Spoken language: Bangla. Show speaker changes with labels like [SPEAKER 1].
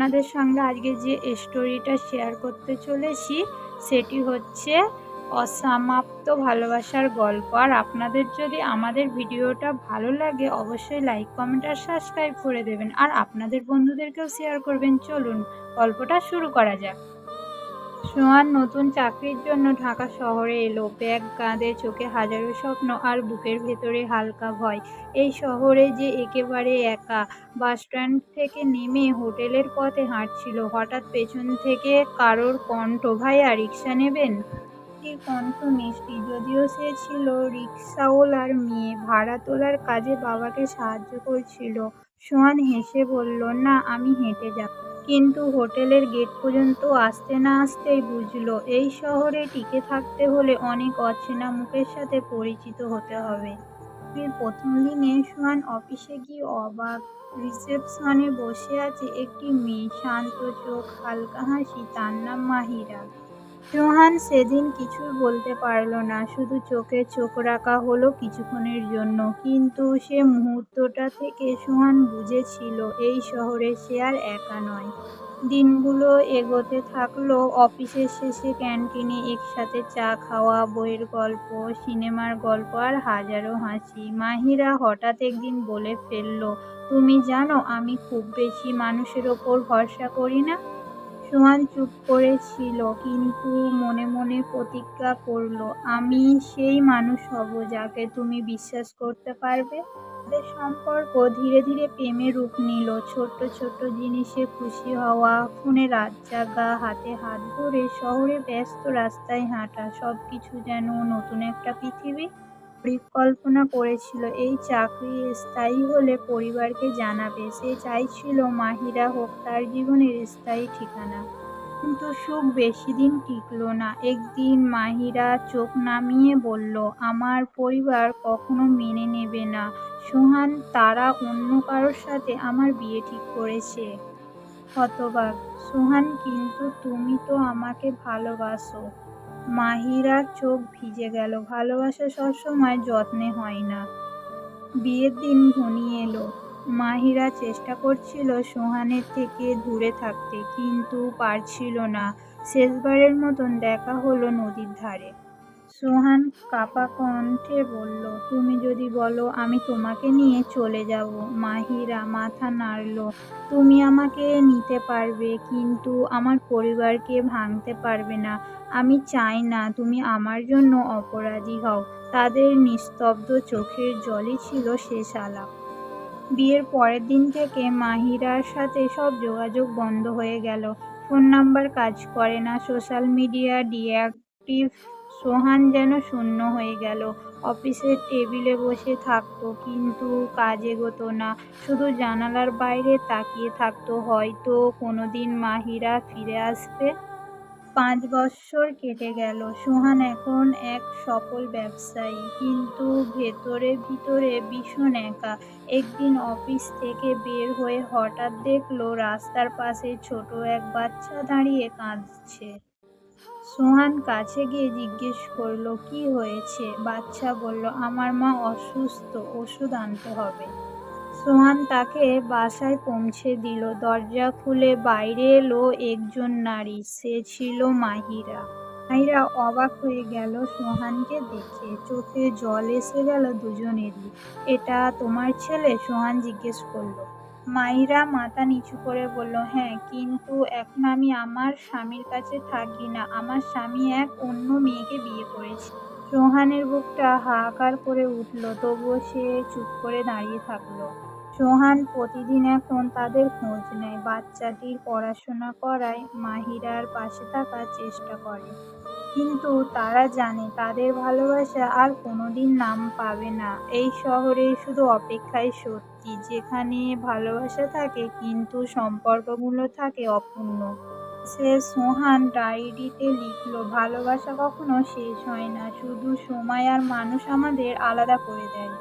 [SPEAKER 1] আপনাদের সঙ্গে আজকে যে স্টোরিটা শেয়ার করতে চলেছি, সেটি হচ্ছে অসমাপ্ত ভালোবাসার গল্প। আর আপনাদের যদি আমাদের ভিডিওটা ভালো লাগে, অবশ্যই লাইক কমেন্ট আর সাবস্ক্রাইব করে দেবেন। আর আপনাদের বন্ধুদেরকেও শেয়ার করবেন। চলুন, গল্পটা শুরু করা যাক। সোহান নতুন চাকরির জন্য ঢাকা শহরে এলো। ব্যাগ কাঁধে চোখে হাজারো স্বপ্ন আর বুকের ভেতরে হালকা ভয়। এই শহরে যে একেবারে একা বাসস্ট্যান্ড থেকে নেমে হোটেলের পথে হাঁটছিল। হঠাৎ পেছন থেকে কারোর কণ্ঠ, ভাইয়া, রিক্সা নেবেন? কণ্ঠ মিষ্টি, যদিও সে ছিল রিক্সাওয়ালার মেয়ে, ভাড়া তোলার কাজে বাবাকে সাহায্য করছিল। সোহান হেসে বলল, না, আমি হেঁটে যাব। কিন্তু হোটেলের গেট পর্যন্ত আসতে না আসতেই বুঝলো, এই শহরে টিকে থাকতে হলে অনেক অচেনা মুখের সাথে পরিচিত হতে হবে। এর প্রথম দিনে সোহান অফিসে গিয়ে অবাক রিসেপশনে বসে আছে একটি মেয়ে, শান্ত চোখ, হালকা হাসি, তার নাম মাহিরা। সোহান সেদিন কিছু বলতে পারল না, শুধু চোখে চোখ রাখা হলো কিছুক্ষণের জন্য। কিন্তু সে মুহূর্তটা থেকে সোহান বুঝেছিল, এই শহরে সে আর একা নয়। দিনগুলো এগোতে থাকল, অফিসের শেষে ক্যান্টিনে একসাথে চা খাওয়া, বইয়ের গল্প, সিনেমার গল্প আর হাজারো হাসি। মাহিরা হঠাৎ একদিন বলে ফেলল, তুমি জানো আমি খুব বেশি মানুষের ওপর ভরসা করি না? সোহান চুপ করেছিল, কিন্তু মনে মনে প্রতিজ্ঞা করল, আমি সেই মানুষ হব যাকে তুমি বিশ্বাস করতে পারবে? তাদের সম্পর্ক ধীরে ধীরে প্রেমে রূপ নিল। ছোট্ট ছোট্ট জিনিসে খুশি হওয়া, ফোনে রাত জাগা, হাতে হাত ধরে শহরে ব্যস্ত রাস্তায় হাঁটা সব কিছু যেন নতুন একটা পৃথিবী। পরিকল্পনা করেছিল। এই চাকরি স্থায়ী হলে পরিবারকে জানাবে। সে চাইছিল মাহিরা হোক, তার জীবনের স্থায়ী ঠিকানা। কিন্তু সুখ বেশি দিন টিকল না। একদিন মাহিরা চোখ নামিয়ে বলল, আমার পরিবার কখনো মেনে নেবে না। সোহান, তারা অন্য কারোর সাথে আমার বিয়ে ঠিক করেছে। হতবাক। সোহান, কিন্তু তুমি তো আমাকে ভালোবাসো। মাহিরার চোখ ভিজে গেল। ভালোবাসা সবসময় যত্নে হয় না। বিয়ের দিন ঘনিয়ে এলো। মাহিরা চেষ্টা করছিল সোহানের থেকে দূরে থাকতে, কিন্তু পারছিল না। শেষবারের মতন দেখা হলো নদীর ধারে। সোহান কাপা কণ্ঠে বলল, তুমি যদি বলো, আমি তোমাকে নিয়ে চলে যাব। মাহিরা মাথা নাড়ল, তুমি আমাকে নিতে পারবে, কিন্তু আমার পরিবারকে ভাঙতে পারবে না। আমি চাই না তুমি আমার জন্য অপরাধী হও। তাদের নিস্তব্ধ চোখের জলই ছিল শেষ আলাপ বিয়ের পরের দিন থেকে মাহিরার সাথে সব যোগাযোগ বন্ধ হয়ে গেল। ফোন নাম্বার কাজ করে না, সোশ্যাল মিডিয়া ডিঅ্যাক্টিভ সোহান যেন শূন্য হয়ে গেল। অফিসের টেবিলে বসে থাকতো, কিন্তু কাজ এগোতো না। শুধু জানালার বাইরে তাকিয়ে থাকতো, হয়তো কোনো দিন মাহিরা ফিরে আসবে। পাঁচ বৎসর কেটে গেল, সোহান এখন এক সফল ব্যবসায়ী, কিন্তু ভেতরে ভিতরে ভীষণ একা। একদিন অফিস থেকে বের হয়ে হঠাৎ দেখল রাস্তার পাশে ছোট এক বাচ্চা দাঁড়িয়ে কাঁদছে। সোহান কাছে গিয়ে জিজ্ঞেস করল, কি হয়েছে? বাচ্চা বলল, আমার মা অসুস্থ, ওষুধ আনতে হবে। সোহান তাকে বাসায় পৌঁছে দিল। দরজা খুলে বাইরে এলো একজন নারী, সে ছিল মাহিরা। মাহিরা অবাক হয়ে গেল সোহানকে দেখে। চোখে জল এসে গেল দুজনেরই। এটা তোমার ছেলে? সোহান জিজ্ঞেস করল। মাহিরা মাথা নিচু করে বলল হ্যাঁ কিন্তু এখন আমি আমার স্বামীর কাছে থাকি না। আমার স্বামী এক অন্য মেয়েকে বিয়ে করেছে। সোহানের বুকটা হাহাকার করে উঠল, তবুও সে চুপ করে দাঁড়িয়ে থাকল। সোহান প্রতিদিন এখন তাদের খোঁজ নেয়। বাচ্চাটির পড়াশোনা করায় মাহিরার পাশে থাকার চেষ্টা করে। কিন্তু তারা জানে তাদের ভালোবাসা আর কোনোদিন নাম পাবে না। এই শহরে শুধু অপেক্ষায় সত্যি, যেখানে ভালোবাসা থাকে কিন্তু সম্পর্কগুলো থাকে অপূর্ণ। সে সোহান ডায়েরিতে লিখল, ভালোবাসা কখনো শেষ হয় না, শুধু সময় আর মানুষ আমাদের আলাদা করে দেয়।